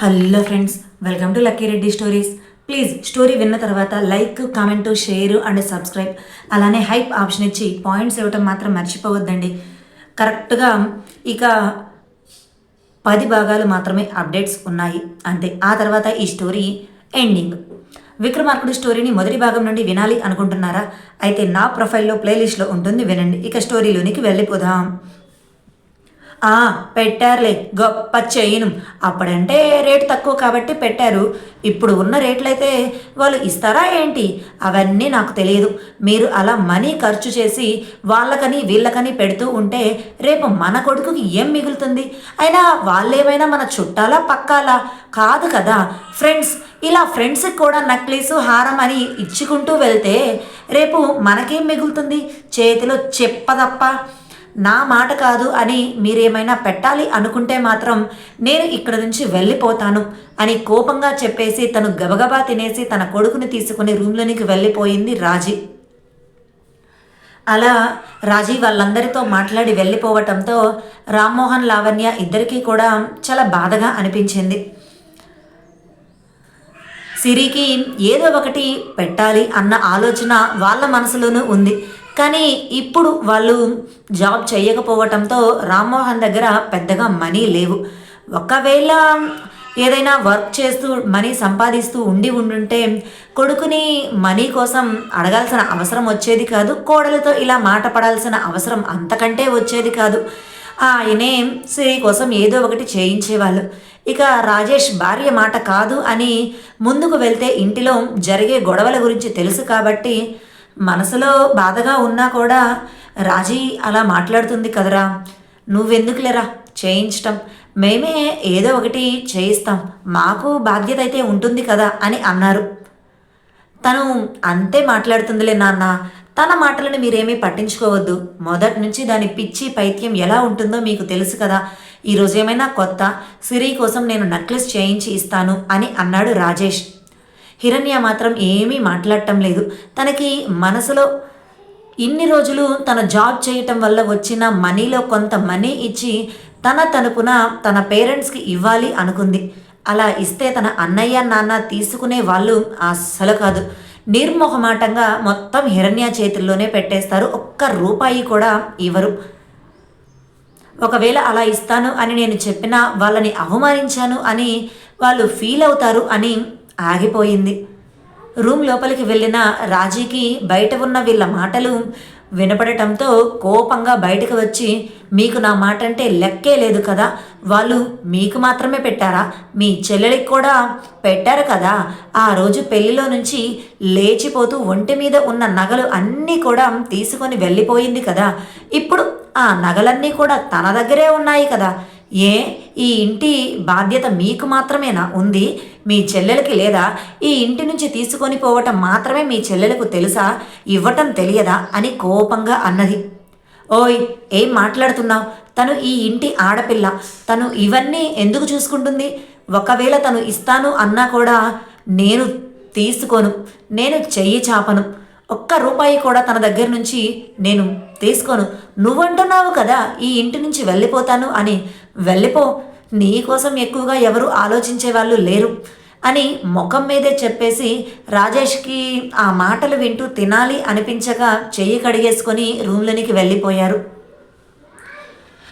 Hello friends welcome to lucky Reddy stories. Please story విన్న తర్వాత like comment share and subscribe. అలానే hype option ఇచ్చి points ఇవ్వటం మాత్రం మర్చిపోవద్దండి. కరెక్ట్గా ఇక పది భాగాలు మాత్రమే అప్డేట్స్ ఉన్నాయి. అంతే. ఆ తర్వాత ఈ స్టోరీ ఎండింగ్. విక్రమార్కుడు స్టోరీని మొదటి భాగం నుండి వినాలి అనుకుంటున్నారా? అయితే నా ప్రొఫైల్లో ప్లేలిస్ట్లో ఉంటుంది వినండి. ఇక స్టోరీలోనికి వెళ్ళిపోదాం. ఆ పెట్టారులే గొప్ప చేయను అప్పుడంటే రేటు తక్కువ కాబట్టి పెట్టారు. ఇప్పుడు ఉన్న రేట్లయితే వాళ్ళు ఇస్తారా ఏంటి? అవన్నీ నాకు తెలియదు. మీరు అలా మనీ ఖర్చు చేసి వాళ్ళకని వీళ్ళకని పెడుతూ ఉంటే రేపు మన కొడుకుకి ఏం మిగులుతుంది? అయినా వాళ్ళేమైనా మన చుట్టాలా పక్కాలా? కాదు కదా. ఫ్రెండ్స్ ఇలా ఫ్రెండ్స్కి కూడా నక్లీసు హారం అని ఇచ్చుకుంటూ వెళ్తే రేపు మనకేం మిగులుతుంది? చేతిలో చెప్పదప్ప నా మాట కాదు అని మీరేమైనా పెట్టాలి అనుకుంటే మాత్రం నేను ఇక్కడ నుంచి వెళ్ళిపోతాను అని కోపంగా చెప్పేసి తను గబగబా తినేసి తన కొడుకుని తీసుకుని రూమ్లోనికి వెళ్ళిపోయింది రాజీ. అలా రాజీ వాళ్ళందరితో మాట్లాడి వెళ్ళిపోవటంతో రామ్మోహన్ లావణ్య ఇద్దరికీ కూడా చాలా బాధగా అనిపించింది. సిరికి ఏదో ఒకటి పెట్టాలి అన్న ఆలోచన వాళ్ళ మనసులోనూ ఉంది. కానీ ఇప్పుడు వాళ్ళు జాబ్ చేయకపోవటంతో రామ్మోహన్ దగ్గర పెద్దగా మనీ లేవు. ఒకవేళ ఏదైనా వర్క్ చేస్తూ మనీ సంపాదిస్తూ ఉండి ఉండుంటే కొడుకుని మనీ కోసం అడగాల్సిన అవసరం వచ్చేది కాదు. కోడలతో ఇలా మాట పడాల్సిన అవసరం అంతకంటే వచ్చేది కాదు. ఆయనే సిరి కోసం ఏదో ఒకటి చేయించేవాళ్ళు. ఇక రాజేష్ భార్య మాట కాదు అని ముందుకు వెళ్తే ఇంటిలో జరిగే గొడవల గురించి తెలుసు కాబట్టి మనసులో బాధగా ఉన్నా కూడా రాజీ అలా మాట్లాడుతుంది కదరా. నువ్వెందుకులేరా? చేయించటం. మేమే ఏదో ఒకటి చేయిస్తాం. మాకు బాధ్యత అయితే ఉంటుంది కదా అని అన్నారు. తను అంతే మాట్లాడుతుందిలే నాన్న. తన మాటలను మీరేమీ పట్టించుకోవద్దు. మొదటి నుంచి దాని పిచ్చి పైత్యం ఎలా ఉంటుందో మీకు తెలుసు కదా. ఈరోజు ఏమైనా కొత్త సిరి కోసం నేను నెక్లెస్ చేయించి ఇస్తాను అని అన్నాడు రాజేష్. హిరణ్య మాత్రం ఏమీ మాట్లాడటం లేదు. తనకి మనసులో ఇన్ని రోజులు తన జాబ్ చేయటం వల్ల వచ్చిన మనీలో కొంత మనీ ఇచ్చి తన తనపున తన పేరెంట్స్కి ఇవ్వాలి అనుకుంది. అలా ఇస్తే తన అన్నయ్య నాన్న తీసుకునే వాళ్ళు అస్సలు కాదు. నిర్మోహమాటంగా మొత్తం హిరణ్య చేతుల్లోనే పెట్టేస్తారు. ఒక్క రూపాయి కూడా ఇవ్వరు. ఒకవేళ అలా ఇస్తాను అని నేను చెప్పినా వాళ్ళని అవమానించాను అని వాళ్ళు ఫీల్ అవుతారు అని ఆగిపోయింది. రూమ్ లోపలికి వెళ్ళిన రాజీకి బయట ఉన్న వీళ్ళ మాటలు వినపడటంతో కోపంగా బయటకు వచ్చి మీకు నా మాట అంటే లెక్కే లేదు కదా. వాళ్ళు మీకు మాత్రమే పెట్టారా? మీ చెల్లెలికి కూడా పెట్టారు కదా. ఆ రోజు పెళ్ళిలో నుంచి లేచిపోతూ ఒంటి మీద ఉన్న నగలు అన్నీ కూడా తీసుకొని వెళ్ళిపోయింది కదా. ఇప్పుడు ఆ నగలన్నీ కూడా తన దగ్గరే ఉన్నాయి కదా. ఏ ఈ ఇంటి బాధ్యత మీకు మాత్రమేనా? ఉంది. మీ చెల్లెలకి లేదా? ఈ ఇంటి నుంచి తీసుకొని పోవటం మాత్రమే మీ చెల్లెలకు తెలుసా? ఇవ్వటం తెలియదా? అని కోపంగా అన్నది. ఓయ్ ఏం మాట్లాడుతున్నావు? తను ఈ ఇంటి ఆడపిల్ల. తను ఇవన్నీ ఎందుకు చూసుకుంటుంది? ఒకవేళ తను ఇస్తాను అన్నా కూడా నేను తీసుకోను. నేను చెయ్యి చాపను. ఒక్క రూపాయి కూడా తన దగ్గర నుంచి నేను తీసుకోను. నువ్వంటున్నావు కదా ఈ ఇంటి నుంచి వెళ్ళిపోతాను అని. వెళ్ళిపో నీకోసం ఎక్కువగా ఎవరు ఆలోచించే వాళ్ళు లేరు అని ముఖం మీదే చెప్పేసి రాజేష్కి ఆ మాటలు వింటూ తినాలి అనిపించక చెయ్యి కడిగేసుకొని రూమ్లోనికి వెళ్ళిపోయారు.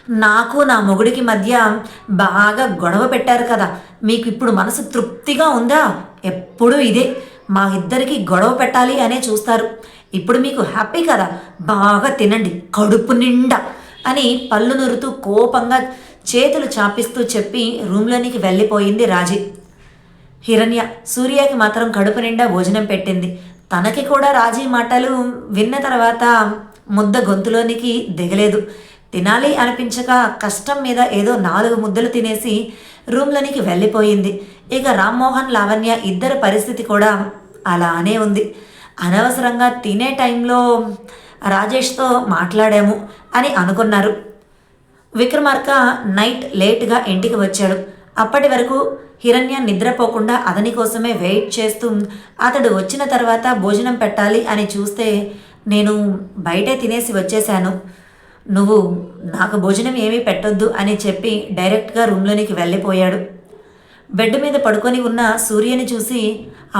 నాకు నా మొగుడికి మధ్య బాగా గొడవ పెట్టారు కదా మీకు ఇప్పుడు మనసు తృప్తిగా ఉందా? ఎప్పుడూ ఇదే మా ఇద్దరికి గొడవ పెట్టాలి అనే చూస్తారు. ఇప్పుడు మీకు హ్యాపీ కదా బాగా తినండి కడుపు నిండా అని పళ్ళు నురుతూ కోపంగా చేతులు చాపిస్తూ చెప్పి రూమ్లోనికి వెళ్ళిపోయింది రాజీ. హిరణ్య సూర్యకి మాత్రం కడుపు నిండా భోజనం పెట్టింది. తనకి కూడా రాజీ మాటలు విన్న తర్వాత ముద్ద గొంతులోనికి దిగలేదు. తినాలి అనిపించక కష్టం మీద ఏదో నాలుగు ముద్దలు తినేసి రూమ్లోనికి వెళ్ళిపోయింది. ఇక రామ్మోహన్ లావణ్య ఇద్దరి పరిస్థితి కూడా అలానే ఉంది. అనవసరంగా తినే టైంలో రాజేష్తో మాట్లాడాము అని అనుకున్నారు. విక్రమార్క నైట్ లేట్గా ఇంటికి వచ్చాడు. అప్పటి వరకు హిరణ్య నిద్రపోకుండా అతని కోసమే వెయిట్ చేస్తూ అతడు వచ్చిన తర్వాత భోజనం పెట్టాలి అని చూస్తే నేను బయటే తినేసి వచ్చేశాను. నువ్వు నాకు భోజనం ఏమీ పెట్టొద్దు అని చెప్పి డైరెక్ట్గా రూమ్లోనికి వెళ్ళిపోయాడు. బెడ్ మీద పడుకొని ఉన్న సూర్యని చూసి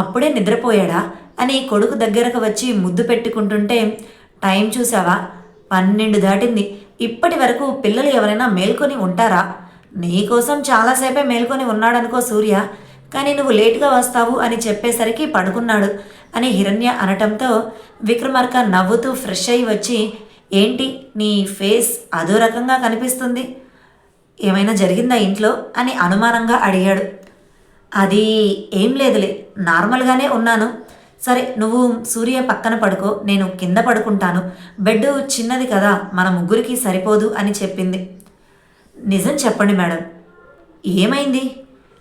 అప్పుడే నిద్రపోయాడా అని కొడుకు దగ్గరకు వచ్చి ముద్దు పెట్టుకుంటుంటే టైం చూసావా పన్నెండు దాటింది. ఇప్పటి వరకు పిల్లలు ఎవరైనా మేల్కొని ఉంటారా? నీకోసం చాలాసేపే మేల్కొని ఉన్నాడనుకో సూర్య కానీ నువ్వు లేటుగా వస్తావు అని చెప్పేసరికి పడుకున్నాడు అని హిరణ్య అనటంతో విక్రమార్క నవ్వుతూ ఫ్రెష్ అయి వచ్చి ఏంటి నీ ఫేస్ అదో రకంగా కనిపిస్తుంది? ఏమైనా జరిగిందా ఇంట్లో? అని అనుమానంగా అడిగాడు. అది ఏం లేదులే నార్మల్గానే ఉన్నాను. సరే నువ్వు సూర్య పక్కన పడుకో నేను కింద పడుకుంటాను. బెడ్ చిన్నది కదా మన ముగ్గురికి సరిపోదు అని చెప్పింది. నిజం చెప్పండి మేడం. ఏమైంది?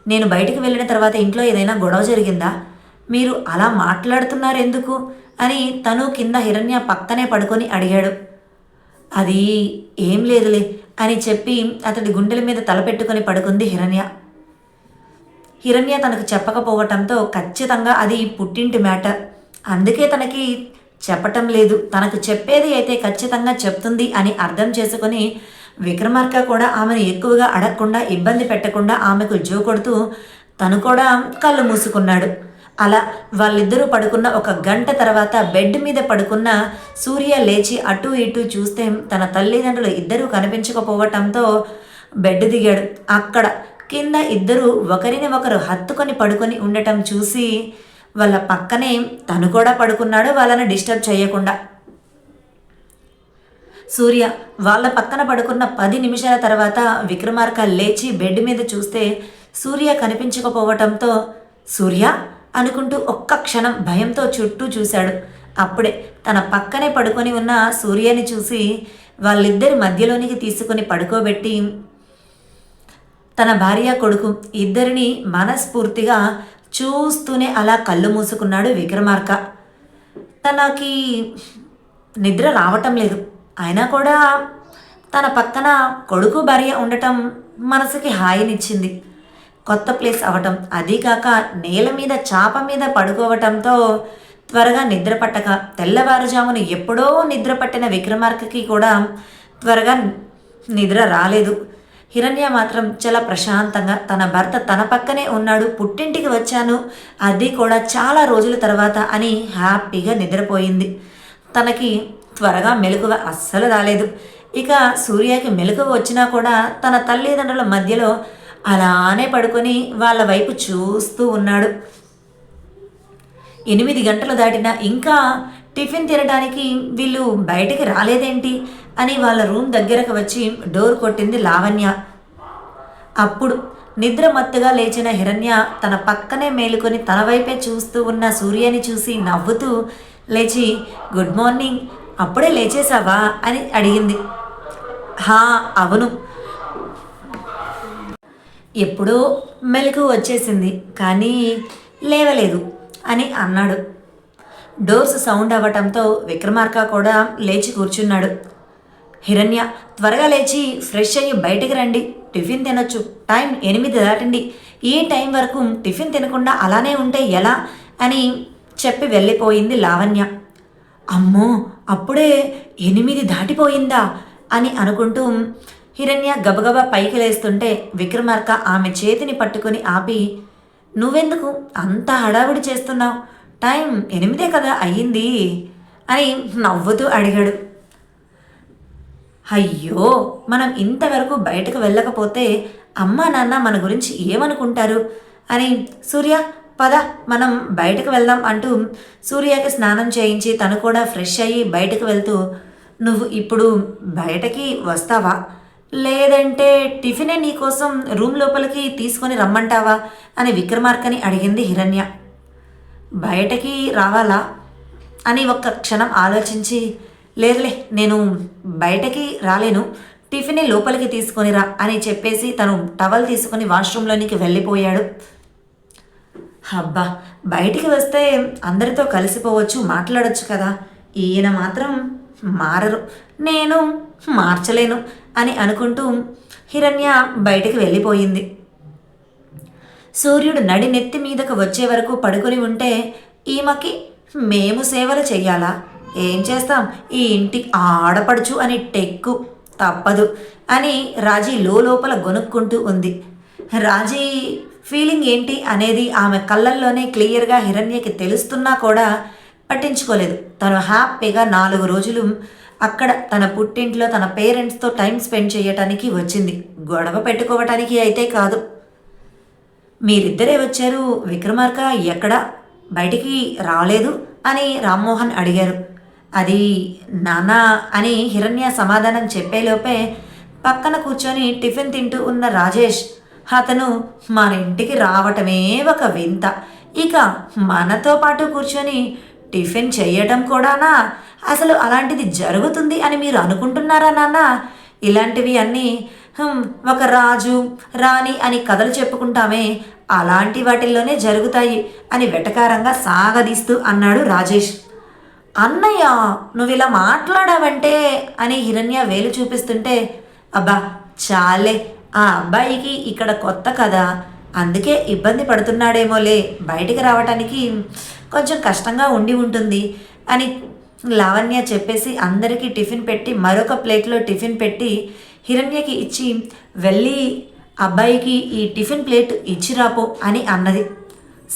నేను బయటికి వెళ్ళిన తర్వాత ఇంట్లో ఏదైనా గొడవ జరిగిందా? మీరు అలా మాట్లాడుతున్నారు ఎందుకు అని తను కింద హిరణ్య పక్కనే పడుకొని అడిగాడు. అది ఏం లేదులే అని చెప్పి అతడి గుండెల మీద తలపెట్టుకొని పడుకుంది హిరణ్య. హిరణ్య తనకు చెప్పకపోవటంతో ఖచ్చితంగా అది పుట్టింటి మ్యాటర్. అందుకే తనకి చెప్పటం లేదు. తనకు చెప్పేది అయితే ఖచ్చితంగా చెప్తుంది అని అర్థం చేసుకొని విక్రమార్క కూడా ఆమెను ఎక్కువగా అడగకుండా ఇబ్బంది పెట్టకుండా ఆమెకు జో కొడుతూ తను కూడా కళ్ళు మూసుకున్నాడు. అలా వాళ్ళిద్దరూ పడుకున్న ఒక గంట తర్వాత బెడ్ మీద పడుకున్న సూర్య లేచి అటు ఇటు చూస్తే తన తల్లిదండ్రులు ఇద్దరూ కనిపించకపోవటంతో బెడ్ దిగాడు. అక్కడ కింద ఇద్దరు ఒకరిని ఒకరు హత్తుకొని పడుకొని ఉండటం చూసి వాళ్ళ పక్కనే తను కూడా పడుకున్నాడు వాళ్ళని డిస్టర్బ్ చేయకుండా. సూర్య వాళ్ళ పక్కన పడుకున్న పది నిమిషాల తర్వాత విక్రమార్క లేచి బెడ్ మీద చూస్తే సూర్య కనిపించకపోవటంతో సూర్య అనుకుంటూ ఒక్క క్షణం భయంతో చుట్టూ చూశాడు. అప్పుడే తన పక్కనే పడుకొని ఉన్న సూర్యని చూసి వాళ్ళిద్దరి మధ్యలోనికి తీసుకొని పడుకోబెట్టి తన భార్య కొడుకు ఇద్దరిని మనస్ఫూర్తిగా చూస్తూనే అలా కళ్ళు మూసుకున్నాడు విక్రమార్క. తనకి నిద్ర రావటం లేదు. అయినా కూడా తన పక్కన కొడుకు భార్య ఉండటం మనసుకి హాయినిచ్చింది. కొత్త ప్లేస్ అవటం అదీ కాక నేల మీద చాప మీద పడుకోవటంతో త్వరగా నిద్ర పట్టక తెల్లవారుజామున ఎప్పుడో నిద్ర పట్టిన విక్రమార్కకి కూడా త్వరగా నిద్ర రాలేదు. హిరణ్య మాత్రం చాలా ప్రశాంతంగా తన భర్త తన పక్కనే ఉన్నాడు. పుట్టింటికి వచ్చాను. అది కూడా చాలా రోజుల తర్వాత అని హ్యాపీగా నిద్రపోయింది. తనకి త్వరగా మెలకువ అస్సలు రాలేదు. ఇక సూర్యకి మెలకువ వచ్చినా కూడా తన తల్లిదండ్రుల మధ్యలో అలానే పడుకొని వాళ్ళ వైపు చూస్తూ ఉన్నాడు. ఎనిమిది గంటలు దాటినా ఇంకా టిఫిన్ తినడానికి వీళ్ళు బయటికి రాలేదేంటి అని వాళ్ళ రూమ్ దగ్గరకు వచ్చి డోర్ కొట్టింది లావణ్య. అప్పుడు నిద్ర మత్తుగా లేచిన హిరణ్య తన పక్కనే మేలుకొని తన వైపే చూస్తూ ఉన్న సూర్యని చూసి నవ్వుతూ లేచి గుడ్ మార్నింగ్ అప్పుడే లేచేశావా? అని అడిగింది. హా అవును. ఎప్పుడో మెలకు వచ్చేసింది కానీ లేవలేదు అని అన్నాడు. డోర్స్ సౌండ్ అవ్వటంతో విక్రమార్క కూడా లేచి కూర్చున్నాడు. హిరణ్య త్వరగా లేచి ఫ్రెష్ అయ్యి బయటికి రండి. టిఫిన్ తినొచ్చు. టైం ఎనిమిది దాటింది. ఈ టైం వరకు టిఫిన్ తినకుండా అలానే ఉంటే ఎలా? అని చెప్పి వెళ్ళిపోయింది లావణ్య. అమ్మో అప్పుడే ఎనిమిది దాటిపోయిందా? అని అనుకుంటూ హిరణ్య గబగబా పైకి లేస్తుంటే విక్రమార్క ఆమె చేతిని పట్టుకొని ఆపి నువ్వెందుకు? అంత హడావిడి చేస్తున్నావు. టైం ఎనిమిదే కదా అయ్యింది అని నవ్వుతూ అడిగాడు. అయ్యో మనం ఇంతవరకు బయటకు వెళ్ళకపోతే అమ్మా నాన్న మన గురించి ఏమనుకుంటారు? అని సూర్య పద మనం బయటకు వెళ్దాం అంటూ సూర్యకి స్నానం చేయించి తను కూడా ఫ్రెష్ అయ్యి బయటకు వెళ్తూ నువ్వు ఇప్పుడు బయటకి వస్తావా? లేదంటే టిఫినే నీకోసం రూమ్ లోపలికి తీసుకొని రమ్మంటావా? అని విక్రమార్కని అడిగింది హిరణ్య. బయటకి రావాలా అని ఒక్క క్షణం ఆలోచించి లేదులే నేను బయటకి రాలేను టిఫిన్ని లోపలికి తీసుకొని రా అని చెప్పేసి తను టవల్ తీసుకొని వాష్రూమ్లోనికి వెళ్ళిపోయాడు. అబ్బా బయటికి వస్తే అందరితో కలిసిపోవచ్చు మాట్లాడొచ్చు కదా. ఈయన మాత్రం మారరు. నేను మార్చలేను అని అనుకుంటూ హిరణ్య బయటికి వెళ్ళిపోయింది. సూర్యుడు నడినెత్తి మీదకు వచ్చే వరకు పడుకొని ఉంటే ఈమెకి మేము సేవలు చెయ్యాలా? ఏం చేస్తాం? ఈ ఇంటి ఆడపడుచు అని టెక్కు తప్పదు అని రాజీ లోపల గొనుక్కుంటూ ఉంది. రాజీ ఫీలింగ్ ఏంటి అనేది ఆమె కళ్ళల్లోనే క్లియర్గా హిరణ్యకి తెలుస్తున్నా కూడా పట్టించుకోలేదు. తను హ్యాపీగా నాలుగు రోజులు అక్కడ తన పుట్టింట్లో తన పేరెంట్స్తో టైం స్పెండ్ చేయటానికి వచ్చింది. గొడవ పెట్టుకోవటానికి అయితే కాదు. మీరిద్దరే వచ్చారు విక్రమార్క ఎక్కడ? బయటికి రాలేదు అని రామ్మోహన్ అడిగారు. అది నాన్న అని హిరణ్య సమాధానం చెప్పేలోపే పక్కన కూర్చొని టిఫిన్ తింటూ ఉన్న రాజేష్ అతను మన ఇంటికి రావటమే ఒక వింత. ఇక మనతో పాటు కూర్చొని టిఫిన్ చేయటం కూడానా? అసలు అలాంటిది జరుగుతుంది అని మీరు అనుకుంటున్నారా నాన్న? ఇలాంటివి అన్నీ ఒక రాజు రాణి అని కథలు చెప్పుకుంటామే. అలాంటి వాటిల్లోనే జరుగుతాయి అని వెటకారంగా సాగదీస్తూ అన్నాడు రాజేష్. అన్నయ్య నువ్వు ఇలా మాట్లాడావంటే అని హిరణ్య వేలు చూపిస్తుంటే అబ్బా చాలే ఆ అబ్బాయికి ఇక్కడ కొత్త కదా అందుకే ఇబ్బంది పడుతున్నాడేమోలే బయటికి రావటానికి కొంచెం కష్టంగా ఉండి ఉంటుంది అని లావణ్య చెప్పేసి అందరికీ టిఫిన్ పెట్టి మరొక ప్లేట్లో టిఫిన్ పెట్టి హిరణ్యకి ఇచ్చి వెళ్ళి అబ్బాయికి ఈ టిఫిన్ ప్లేట్ ఇచ్చిరాపో అని అన్నది.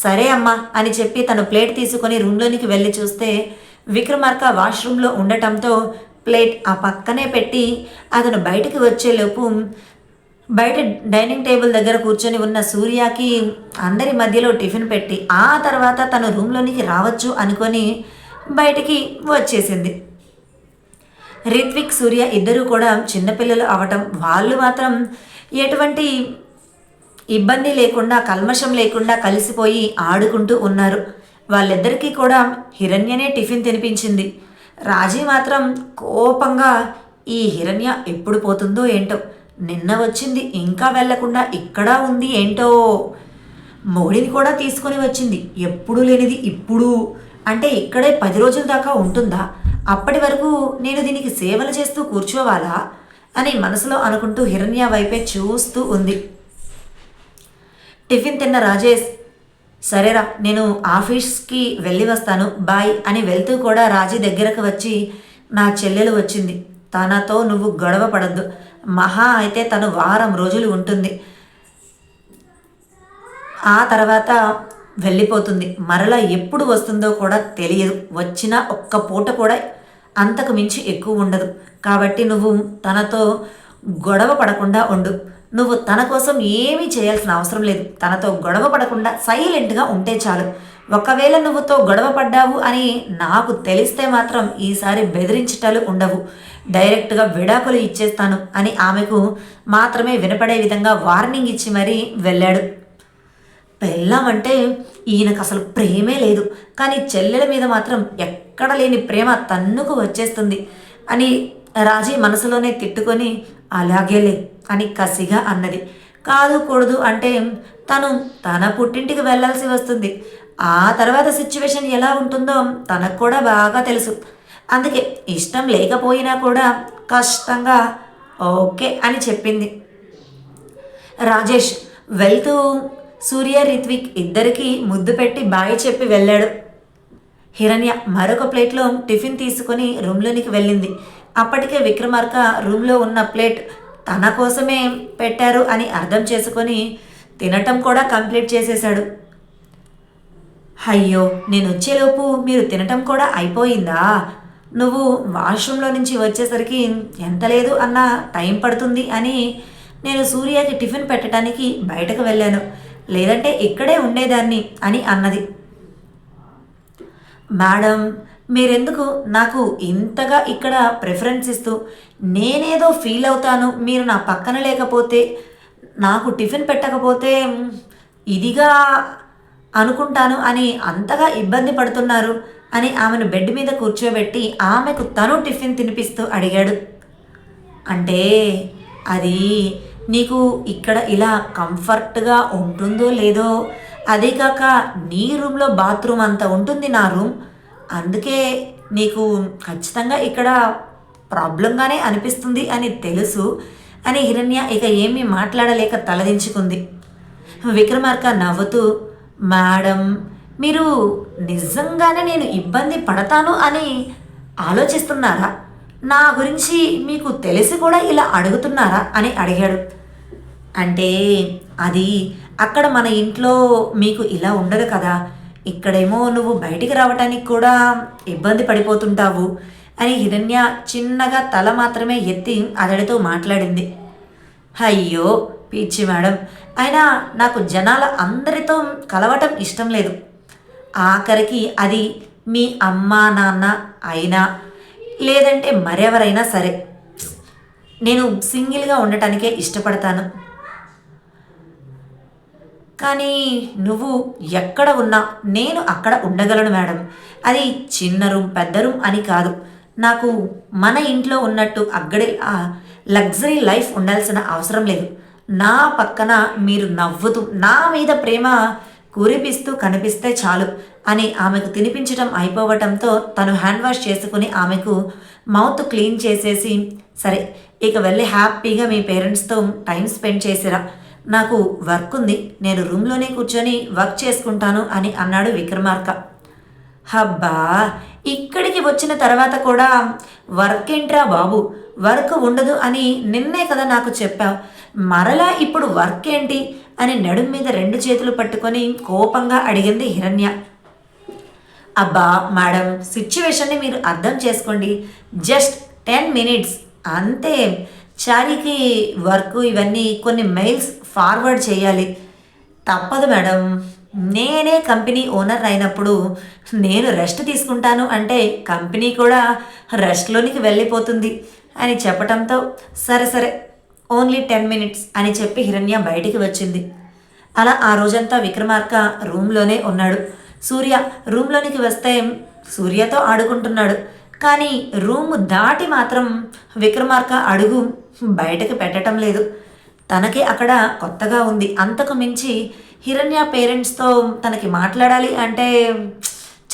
సరే అమ్మా అని చెప్పి తను ప్లేట్ తీసుకొని రూమ్లోనికి వెళ్ళి చూస్తే విక్రమార్క వాష్రూమ్లో ఉండటంతో ప్లేట్ ఆ పక్కనే పెట్టి అతను బయటికి వచ్చేలోపు బయట డైనింగ్ టేబుల్ దగ్గర కూర్చొని ఉన్న సూర్యకి అందరి మధ్యలో టిఫిన్ పెట్టి ఆ తర్వాత తను రూమ్లోనికి రావచ్చు అనుకొని బయటికి వచ్చేసింది. రిత్విక్ సూర్య ఇద్దరూ కూడా చిన్నపిల్లలు అవటం వాళ్ళు మాత్రం ఎటువంటి ఇబ్బంది లేకుండా కల్మషం లేకుండా కలిసిపోయి ఆడుకుంటూ ఉన్నారు. వాళ్ళిద్దరికీ కూడా హిరణ్యనే టిఫిన్ తినిపించింది. రాజీ మాత్రం కోపంగా ఈ హిరణ్య ఎప్పుడు పోతుందో ఏంటో? నిన్న వచ్చింది ఇంకా వెళ్ళకుండా ఇక్కడ ఉంది ఏంటో? మోడీని కూడా తీసుకొని వచ్చింది ఎప్పుడు లేనిది ఇప్పుడు. అంటే ఇక్కడే పది రోజుల దాకా ఉంటుందా? అప్పటి వరకు నేను దీనికి సేవలు చేస్తూ కూర్చోవాలా అని మనసులో అనుకుంటూ హిరణ్య వైపే చూస్తూ ఉంది. టిఫిన్ తిన్న రాజేష్ సరేరా నేను ఆఫీస్కి వెళ్ళి వస్తాను బాయ్ అని వెళ్తూ కూడా రాజీ దగ్గరకు వచ్చి నా చెల్లెలు వచ్చింది. తనతో నువ్వు గొడవ పడద్దు. మహా అయితే తను వారం రోజులు ఉంటుంది. ఆ తర్వాత వెళ్ళిపోతుంది. మరలా ఎప్పుడు వస్తుందో కూడా తెలియదు. వచ్చిన ఒక్క పూట కూడా అంతకు మించి ఎక్కువ ఉండదు. కాబట్టి నువ్వు తనతో గొడవ పడకుండా ఉండు. నువ్వు తన కోసం ఏమీ చేయాల్సిన అవసరం లేదు. తనతో గొడవ పడకుండా సైలెంట్గా ఉంటే చాలు. ఒకవేళ నువ్వుతో గొడవ పడ్డావు అని నాకు తెలిస్తే మాత్రం ఈసారి బెదిరించటాలు ఉండవు. డైరెక్ట్గా విడాకులు ఇచ్చేస్తాను అని ఆమెకు మాత్రమే వినపడే విధంగా వార్నింగ్ ఇచ్చి మరీ వెళ్ళాడు. పెళ్ళాం అంటే ఈయనకు అసలు ప్రేమే లేదు. కానీ చెల్లెల మీద మాత్రం ఎక్కడ లేని ప్రేమ తన్నుకు వచ్చేస్తుంది అని రాజీ మనసులోనే తిట్టుకొని అలాగేలే అని కసిగా అన్నది. కాదు కూడదు అంటే తను తన పుట్టింటికి వెళ్ళాల్సి వస్తుంది. ఆ తర్వాత సిచ్యువేషన్ ఎలా ఉంటుందో తనకు కూడా బాగా తెలుసు. అందుకే ఇష్టం లేకపోయినా కూడా కష్టంగా ఓకే అని చెప్పింది. రాజేష్ వెళ్తూ సూర్య రిత్విక్ ఇద్దరికి ముద్దు పెట్టి బాయి చెప్పి వెళ్ళాడు. హిరణ్య మరొక ప్లేట్లో టిఫిన్ తీసుకొని రూమ్లోనికి వెళ్ళింది. అప్పటికే విక్రమార్క రూమ్లో ఉన్న ప్లేట్ తన కోసమే పెట్టారు అని అర్థం చేసుకొని తినటం కూడా కంప్లీట్ చేసేశాడు. అయ్యో నేను వచ్చేలోపు మీరు తినటం కూడా అయిపోయిందా? నువ్వు వాష్రూమ్లో నుంచి వచ్చేసరికి ఎంత లేదు అన్న టైం పడుతుంది అని నేను సూర్యకి టిఫిన్ పెట్టడానికి బయటకు వెళ్ళాను. లేదంటే ఇక్కడే ఉండేదాన్ని అని అన్నది. మేడం మీరెందుకు? నాకు ఇంతగా ఇక్కడ ప్రిఫరెన్స్ ఇస్తూ నేనేదో ఫీల్ అవుతాను. మీరు నా పక్కన లేకపోతే నాకు టిఫిన్ పెట్టకపోతే ఇదిగా అనుకుంటాను అని అంతగా ఇబ్బంది పడుతున్నారు అని ఆమెను బెడ్ మీద కూర్చోబెట్టి ఆమెకు తను టిఫిన్ తినిపిస్తూ అడిగాడు. అంటే అది నీకు ఇక్కడ ఇలా కంఫర్ట్గా ఉంటుందో లేదో అదే కాక నీ రూమ్లో బాత్రూమ్ అంత ఉంటుంది నా రూమ్. అందుకే నీకు ఖచ్చితంగా ఇక్కడ ప్రాబ్లంగానే అనిపిస్తుంది అని తెలుసు అని హిరణ్య ఇక ఏమీ మాట్లాడలేక తలదించుకుంది. విక్రమార్క నవ్వుతూ మేడం మీరు నిజంగానే నేను ఇబ్బంది పడతాను అని ఆలోచిస్తున్నారా? నా గురించి మీకు తెలిసి కూడా ఇలా అడుగుతున్నారా అని అడిగాడు. అంటే అది అక్కడ మన ఇంట్లో మీకు ఇలా ఉండదు కదా. ఇక్కడేమో నువ్వు బయటికి రావటానికి కూడా ఇబ్బంది పడిపోతుంటావు అని హిరణ్య చిన్నగా తల మాత్రమే ఎత్తి అతడితో మాట్లాడింది. అయ్యో పీచి మేడం. అయినా నాకు జనాల అందరితో కలవటం ఇష్టం లేదు. ఆఖరికి అది మీ అమ్మ నాన్న అయినా లేదంటే మరెవరైనా సరే నేను సింగిల్గా ఉండటానికే ఇష్టపడతాను. కానీ నువ్వు ఎక్కడ ఉన్నా నేను అక్కడ ఉండగలను మేడం. అది చిన్న రూమ్ పెద్ద రూమ్ అని కాదు. నాకు మన ఇంట్లో ఉన్నట్టు అక్కడే ఆ లగ్జరీ లైఫ్ ఉండాల్సిన అవసరం లేదు. నా పక్కన మీరు నవ్వుతూ నా మీద ప్రేమ కురిపిస్తూ కనిపిస్తే చాలు అని ఆమెకు తినిపించడం అయిపోవటంతో తను హ్యాండ్ వాష్ చేసుకుని ఆమెకు మౌత్ క్లీన్ చేసేసి సరే ఇక వెళ్ళి హ్యాపీగా మీ పేరెంట్స్తో టైం స్పెండ్ చేసిరా. నాకు వర్క్ ఉంది నేను రూమ్లోనే కూర్చొని వర్క్ చేసుకుంటాను అని అన్నాడు విక్రమార్క. హబ్బా ఇక్కడికి వచ్చిన తర్వాత కూడా వర్క్ ఏంట్రా బాబు? వర్క్ ఉండదు అని నిన్నే కదా నాకు చెప్పావు. మరలా ఇప్పుడు వర్క్ ఏంటి? అని నడుం మీద రెండు చేతులు పట్టుకొని కోపంగా అడిగింది హిరణ్య. అబ్బా మేడం సిచ్యువేషన్ని మీరు అర్థం చేసుకోండి. Just ten minutes. అంతే. చారీకి వర్క్ ఇవన్నీ కొన్ని మెయిల్స్ ఫార్వర్డ్ చేయాలి. తప్పదు మేడం. నేనే కంపెనీ ఓనర్ అయినప్పుడు నేను రెస్ట్ తీసుకుంటాను అంటే కంపెనీ కూడా రెస్ట్లోనికి వెళ్ళిపోతుంది. అని చెప్పటంతో సరే సరే ఓన్లీ టెన్ మినిట్స్ అని చెప్పి హిరణ్య బయటికి వచ్చింది. అలా ఆ రోజంతా విక్రమార్క రూమ్లోనే ఉన్నాడు. సూర్య రూమ్లోనికి వస్తే సూర్యతో ఆడుకుంటున్నాడు. కానీ రూమ్ దాటి మాత్రం విక్రమార్క అడుగు బయటకు పెట్టడం లేదు. తనకి అక్కడ కొత్తగా ఉంది. అంతకు మించి హిరణ్య పేరెంట్స్తో తనకి మాట్లాడాలి అంటే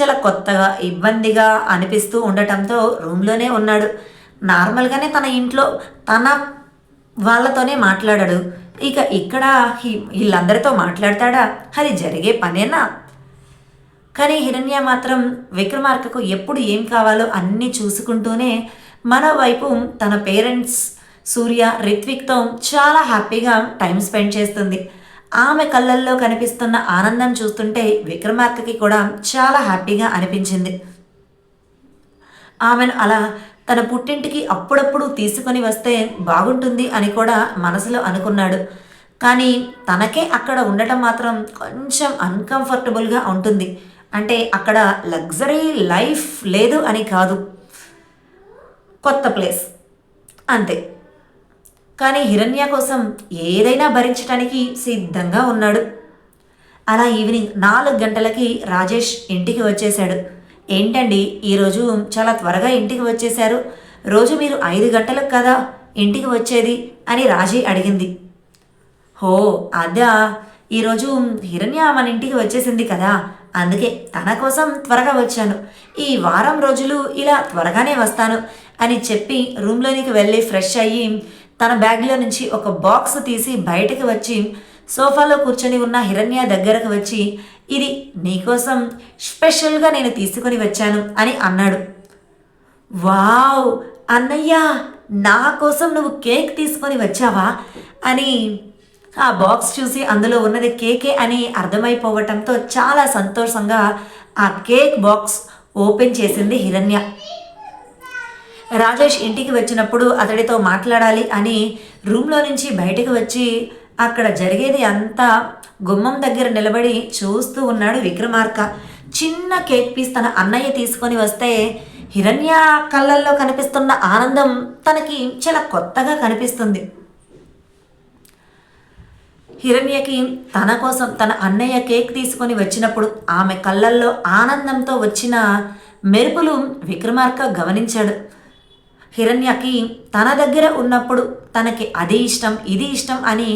చాలా కొత్తగా ఇబ్బందిగా అనిపిస్తూ ఉండటంతో రూమ్లోనే ఉన్నాడు. నార్మల్గానే తన ఇంట్లో తన వాళ్ళతోనే మాట్లాడాడు. ఇక ఇక్కడ వీళ్ళందరితో మాట్లాడతాడా? అది జరిగే పనేనా? కానీ హిరణ్య మాత్రం విక్రమార్కకు ఎప్పుడు ఏం కావాలో అన్నీ చూసుకుంటూనే మరోవైపు తన పేరెంట్స్ సూర్య రిత్విక్తో చాలా హ్యాపీగా టైం స్పెండ్ చేస్తుంది. ఆమె కళ్ళల్లో కనిపిస్తున్న ఆనందం చూస్తుంటే విక్రమార్కకి కూడా చాలా హ్యాపీగా అనిపించింది. ఆమెను అలా తన పుట్టింటికి అప్పుడప్పుడు తీసుకొని వస్తే బాగుంటుంది అని కూడా మనసులో అనుకున్నాడు. కానీ తనకే అక్కడ ఉండటం మాత్రం కొంచెం అన్కంఫర్టబుల్గా ఉంటుంది. అంటే అక్కడ లగ్జరీ లైఫ్ లేదు అని కాదు. కొత్త ప్లేస్ అంతే. కానీ హిరణ్య కోసం ఏదైనా భరించడానికి సిద్ధంగా ఉన్నాడు. అలా ఈవినింగ్ నాలుగు గంటలకి రాజేష్ ఇంటికి వచ్చేశాడు. ఏంటండి ఈరోజు చాలా త్వరగా ఇంటికి వచ్చేశారు. రోజు మీరు ఐదు గంటలకు కదా ఇంటికి వచ్చేది అని రాజీ అడిగింది. హో అదా. ఈరోజు హిరణ్య మన ఇంటికి వచ్చేసింది కదా. అందుకే తన కోసం త్వరగా వచ్చాను. ఈ వారం రోజులు ఇలా త్వరగానే వస్తాను అని చెప్పి రూమ్లోనికి వెళ్ళి ఫ్రెష్ అయ్యి తన బ్యాగ్లో నుంచి ఒక బాక్స్ తీసి బయటకు వచ్చి సోఫాలో కూర్చొని ఉన్న హిరణ్య దగ్గరకు వచ్చి ఇది నీకోసం స్పెషల్గా నేను తీసుకొని వచ్చాను అని అన్నాడు. వావ్! అన్నయ్య నా కోసం నువ్వు కేక్ తీసుకొని వచ్చావా? అని ఆ బాక్స్ చూసి అందులో ఉన్నది కేకే అని అర్థమైపోవటంతో చాలా సంతోషంగా ఆ కేక్ బాక్స్ ఓపెన్ చేసింది హిరణ్య. రాజేష్ ఇంటికి వచ్చినప్పుడు అతడితో మాట్లాడాలి అని రూమ్లో నుంచి బయటకు వచ్చి అక్కడ జరిగేది అంతా గుమ్మం దగ్గర నిలబడి చూస్తూ ఉన్నాడు విక్రమార్క. చిన్న కేక్ పీస్ తన అన్నయ్య తీసుకొని వస్తే హిరణ్య కళ్ళల్లో కనిపిస్తున్న ఆనందం తనకి చాలా కొత్తగా కనిపిస్తుంది. హిరణ్యకి తన కోసం తన అన్నయ్య కేక్ తీసుకొని వచ్చినప్పుడు ఆమె కళ్ళల్లో ఆనందంతో వచ్చిన మెరుపులు విక్రమార్క గమనించాడు. హిరణ్యకి తన దగ్గర ఉన్నప్పుడు తనకి అది ఇష్టం ఇది ఇష్టం అని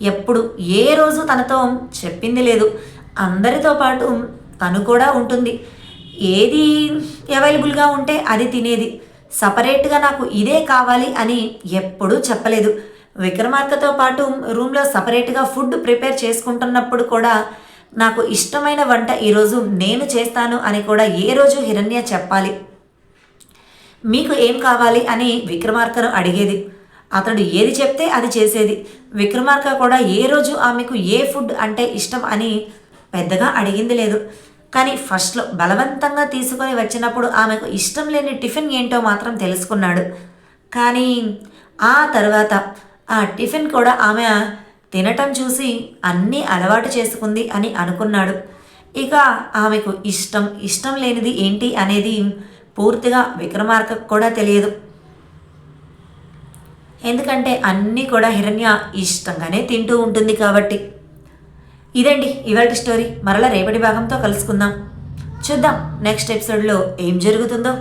ఎప్పుడు ఏ రోజు తనతో చెప్పింది లేదు. అందరితో పాటు తను కూడా ఉంటుంది. ఏది అవైలబుల్గా ఉంటే అది తినేది. సపరేట్గా నాకు ఇదే కావాలి అని ఎప్పుడూ చెప్పలేదు. విక్రమార్కతో పాటు రూమ్లో సపరేట్గా ఫుడ్ ప్రిపేర్ చేసుకుంటున్నప్పుడు కూడా నాకు ఇష్టమైన వంట ఈరోజు నేను చేస్తాను అని కూడా ఏ రోజు హిరణ్య చెప్పాలి. మీకు ఏం కావాలి అని విక్రమార్కను అడిగేది. అతడు ఏది చెప్తే అది చేసేది. విక్రమార్క కూడా ఏ రోజు ఆమెకు ఏ ఫుడ్ అంటే ఇష్టం అని పెద్దగా అడిగింది లేదు. కానీ ఫస్ట్లో బలవంతంగా తీసుకొని వచ్చినప్పుడు ఆమెకు ఇష్టం లేని టిఫిన్ ఏంటో మాత్రం తెలుసుకున్నాడు. కానీ ఆ తర్వాత ఆ టిఫిన్ కూడా ఆమె తినటం చూసి అన్నీ అలవాటు చేసుకుంది అని అనుకున్నాడు. ఇక ఆమెకు ఇష్టం ఇష్టం లేనిది ఏంటి అనేది పూర్తిగా విక్రమార్కకు కూడా తెలియదు. ఎందుకంటే అన్నీ కూడా హిరణ్య ఇష్టంగానే తింటూ ఉంటుంది కాబట్టి. ఇదండి ఇవాళ స్టోరీ. మరలా రేపటి భాగంతో కలుసుకుందాం. చూద్దాం నెక్స్ట్ ఎపిసోడ్లో ఏం జరుగుతుందో.